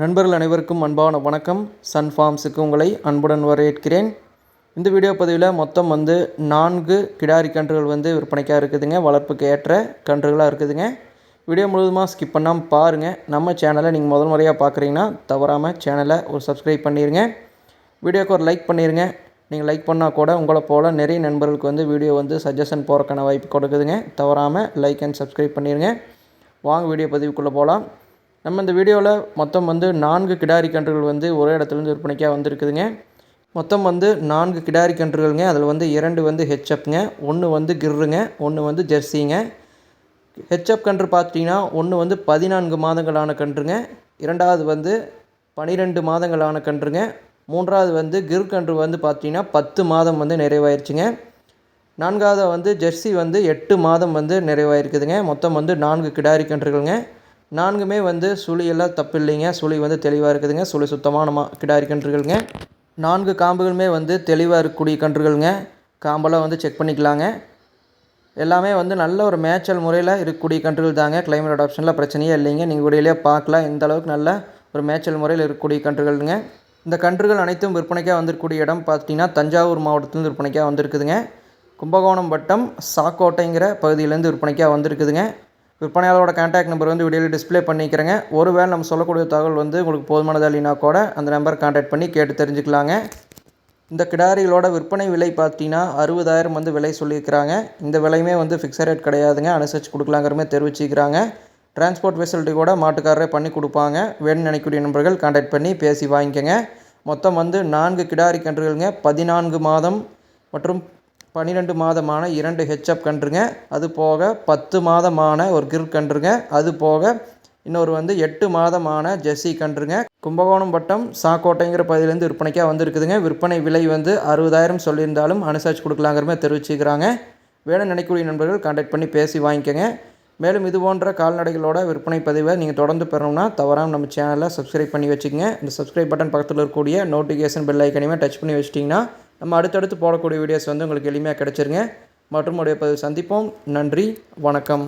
நண்பர்கள் அனைவருக்கும் அன்பான வணக்கம். சன் ஃபார்ம்ஸுக்கு உங்களை அன்புடன் வரவேற்கிறேன். இந்த வீடியோ பதிவில் மொத்தம் வந்து நான்கு கிடாரி கன்றுகள் வந்து விற்பனைக்காக இருக்குதுங்க. வளர்ப்புக்கு ஏற்ற கன்றுகளாக இருக்குதுங்க. வீடியோ முழுவதுமாக ஸ்கிப் பண்ணாமல் பாருங்கள் நம்ம சேனலை நீங்கள் முதல் முறையாக பார்க்குறீங்கன்னா தவறாமல் சேனலை ஒரு சப்ஸ்கிரைப் பண்ணிடுங்க வீடியோக்கு ஒரு லைக் பண்ணிடுங்க நீங்கள் லைக் பண்ணால் கூட உங்களை போல் நிறைய நண்பர்களுக்கு வந்து வீடியோ வந்து சஜஷன் போகிறக்கான வாய்ப்பு கொடுக்குதுங்க. தவறாமல் லைக் அண்ட் சப்ஸ்கிரைப் பண்ணிடுங்க வாங்க வீடியோ பதிவுக்குள்ளே போகலாம் நம்ம இந்த வீடியோவில் மொத்தம் வந்து நான்கு கிடாரி கன்றுகள் வந்து ஒரே இடத்துலேருந்து விற்பனைக்காக வந்திருக்குதுங்க. மொத்தம் வந்து நான்கு கிடாரி கன்றுகள்ங்க. அதில் வந்து இரண்டு வந்து ஹெச்அப்ங்க ஒன்று வந்து கிர்ருங்க. ஒன்று வந்து ஜெர்சிங்க. ஹெச்அப் கன்று பார்த்தீங்கன்னா ஒன்று வந்து பதினான்கு மாதங்களான கன்றுங்க. இரண்டாவது வந்து பனிரெண்டு மாதங்களான கன்றுங்க. மூன்றாவது வந்து கிர் கன்று வந்து பார்த்தீங்கன்னா பத்து மாதம் வந்து நிறைவாயிருச்சுங்க. நான்காவது வந்து ஜெர்சி வந்து எட்டு மாதம் வந்து நிறைவாயிருக்குதுங்க. மொத்தம் வந்து நான்கு கிடாரி கன்றுகள்ங்க. நான்குமே வந்து சுழியெல்லாம் தப்பு இல்லைங்க சுழி வந்து தெளிவாக இருக்குதுங்க. சுழி சுத்தமான மா கிடாரி கன்றுகள்ங்க. நான்கு காம்புகளுமே வந்து தெளிவாக இருக்கக்கூடிய கன்றுகள்ங்க. காம்பெல்லாம் வந்து செக் பண்ணிக்கலாங்க. எல்லாமே வந்து நல்ல ஒரு மேய்ச்சல் முறையில் இருக்கக்கூடிய கன்றுகள் தாங்க. கிளைமேட் அடாப்ஷனில் பிரச்சனையே இல்லைங்க. நீங்கள் உடையிலேயே பார்க்கலாம். எந்த அளவுக்கு நல்ல ஒரு மேய்ச்சல் முறையில் இருக்கக்கூடிய கன்றுகள்ங்க. இந்த கன்றுகள் அனைத்தும் விற்பனைக்காக வந்திருக்கக்கூடிய இடம் பார்த்தீங்கன்னா தஞ்சாவூர் மாவட்டத்துலேருந்து விற்பனைக்காக வந்திருக்குதுங்க. கும்பகோணம் வட்டம் சாக்கோட்டைங்கிற பகுதியிலேருந்து விற்பனைக்காக வந்திருக்குதுங்க. விற்பனையாளரோட கான்டாக்ட் நம்பர் வந்து வீடியோவில் டிஸ்பிளே பண்ணிக்கிறேங்க. ஒருவேளை நம்ம சொல்லக்கூடிய தகவல் வந்து உங்களுக்கு போதுமானதாக இல்லைனா கூட அந்த நம்பர் கான்டாக்ட் பண்ணி கேட்டு தெரிஞ்சுக்கலாங்க. இந்த கிடாரிகளோட விற்பனை விலை பார்த்தீங்கன்னா அறுபதாயிரம் வந்து விலை சொல்லியிருக்கிறாங்க. இந்த விலையுமே வந்து ஃபிக்ஸட் ரேட் கிடையாதுங்க. அனுசரித்து கொடுக்கலாங்கிறமே தெரிவிச்சிக்கிறாங்க. டிரான்ஸ்போர்ட் ஃபெசிலிட்டி கூட மாட்டுக்காரரே பண்ணி கொடுப்பாங்க. வேணும்னு நினைக்கக்கூடிய நண்பர்கள் கான்டாக்ட் பண்ணி பேசி வாங்கிக்கோங்க. மொத்தம் வந்து நான்கு கிடாரி கன்றுகளுங்க. பதினான்கு மாதம் மற்றும் பன்னிரெண்டு மாதமான இரண்டு ஹெச்அப் கன்றுங்க அது போக பத்து மாதமான ஒரு கிர் கன்றுங்க அது போக இன்னொரு வந்து எட்டு மாதமான ஜெர்சி கன்றுங்க. கும்பகோணம் வட்டம் சாக்கோட்டைங்கிற பகுதியிலேருந்து விற்பனைக்காக வந்துருக்குதுங்க. விற்பனை விலை வந்து அறுபதாயிரம் சொல்லியிருந்தாலும் அனுசரித்து கொடுக்கலாங்கிற மாதிரி தெரிவிச்சுக்கிறாங்க. வேணும் நினைக்கூடிய நண்பர்கள் கான்டாக்ட் பண்ணி பேசி வாங்கிக்கோங்க. மேலும் இது போன்ற கால்நடைகளோட விற்பனை பதிவை நீங்கள் தொடர்ந்து பெறணும்னா தவறாமல் நம்ம சேனலை சப்ஸ்கிரைப் பண்ணி வச்சுக்கோங்க. இந்த சப்ஸ்கிரைப் பட்டன் பக்கத்தில் இருக்கக்கூடிய நோட்டிஃபிகேஷன் பெல் ஐக்கனையுமே டச் பண்ணி வச்சிட்டிங்கன்னா நம்ம அடுத்தடுத்து போடக்கூடிய வீடியோஸ் வந்து உங்களுக்கு எளிமையாக கிடச்சிருங்க. மற்றும் உடைய சந்திப்போம். நன்றி. வணக்கம்.